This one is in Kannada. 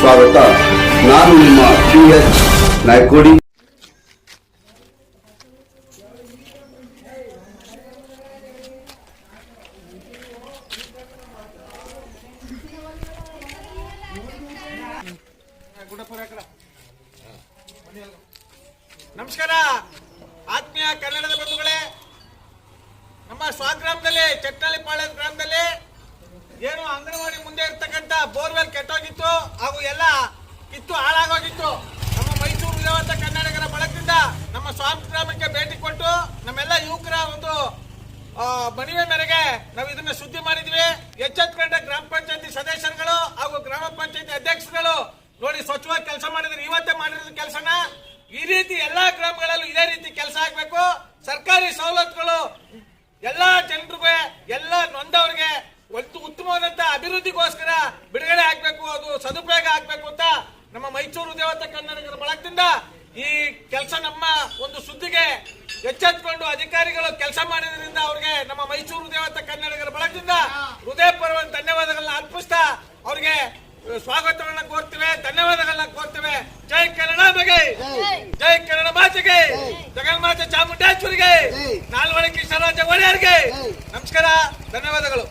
ಸ್ವಾಗತ. ನಾನು ನಿಮ್ಮ ಪಿ ಎಚ್ ನಾಯ್ಕೋಡಿ. ನಮಸ್ಕಾರ. ಆತ್ಮೀಯ ಕನ್ನಡದ ಬಂಧುಗಳೇ, ನಮ್ಮ ಸ್ವಗ್ರಾಮದಲ್ಲಿ ಚಟ್ನಳ್ಳಿ ಪಾಳ್ಯ ಗ್ರಾಮದಲ್ಲಿ ಏನು ಅಂಗನವಾಡಿ ಮುಂದೆ ಇರ್ತಕ್ಕಂಥ ಬೋರ್ವೆಲ್ ಕೆಟ್ಟೋಗಿತ್ತು, ಹಾಗೂ ಎಲ್ಲ ಕಿತ್ತು ಹಾಳಾಗೋಗಿತ್ತು. ನಮ್ಮ ಮೈಸೂರು ವಿಧವಂತ ಕರ್ನಾಟಕದ ಬಳಗದಿಂದ ನಮ್ಮ ಸ್ವಾಮಿ ಗ್ರಾಮಕ್ಕೆ ಭೇಟಿ ಕೊಟ್ಟು ನಮ್ಮೆಲ್ಲ ಯುವಕರ ಒಂದು ಮನವಿ ಮೇರೆಗೆ ನಾವು ಇದನ್ನ ಸುದ್ದಿ ಮಾಡಿದ್ವಿ. ಎಚ್ಚೆತ್ಕೊಂಡ ಗ್ರಾಮ ಪಂಚಾಯತಿ ಸದಸ್ಯರುಗಳು ಹಾಗೂ ಗ್ರಾಮ ಪಂಚಾಯತಿ ಅಧ್ಯಕ್ಷರುಗಳು ನೋಡಿ ಸ್ವಚ್ಛವಾಗಿ ಕೆಲಸ ಮಾಡಿದ್ರೆ. ಇವತ್ತೇ ಮಾಡಿರೋ ಕೆಲಸನ. ಈ ರೀತಿ ಎಲ್ಲಾ ಗ್ರಾಮಗಳಲ್ಲೂ ಇದೇ ರೀತಿ ಕೆಲಸ ಈ ಕೆಲಸ ನಮ್ಮ ಒಂದು ಸುದ್ದಿಗೆ ಎಚ್ಚೆತ್ಕೊಂಡು ಅಧಿಕಾರಿಗಳು ಕೆಲಸ ಮಾಡಿದ್ರಿಂದ ಅವ್ರಿಗೆ ನಮ್ಮ ಮೈಸೂರು ದೇವತ ಕನ್ನಡಿಗರ ಬಳಗದಿಂದ ಹೃದಯಪೂರ್ವಕ ಧನ್ಯವಾದಗಳನ್ನ ಅರ್ಪಿಸ್ತಾ ಅವ್ರಿಗೆ ಸ್ವಾಗತಗಳನ್ನ ಕೋರ್ತೇವೆ ಧನ್ಯವಾದಗಳನ್ನ ಕೋರ್ತೇವೆ. ಜೈ ಕನ್ನಡ ಬಗೆ ಜೈ ಕನ್ನಡ ಮಾತೆಗೆ ಜಗನ್ಮಾತೆ ಚಾಮುಂಡೇಶ್ವರಿಗೆ. ನಾಲ್ವಡಿ ಕೃಷ್ಣರಾಜ ಒಡೆಯರ್ಗೆ. ನಮಸ್ಕಾರ ಧನ್ಯವಾದಗಳು.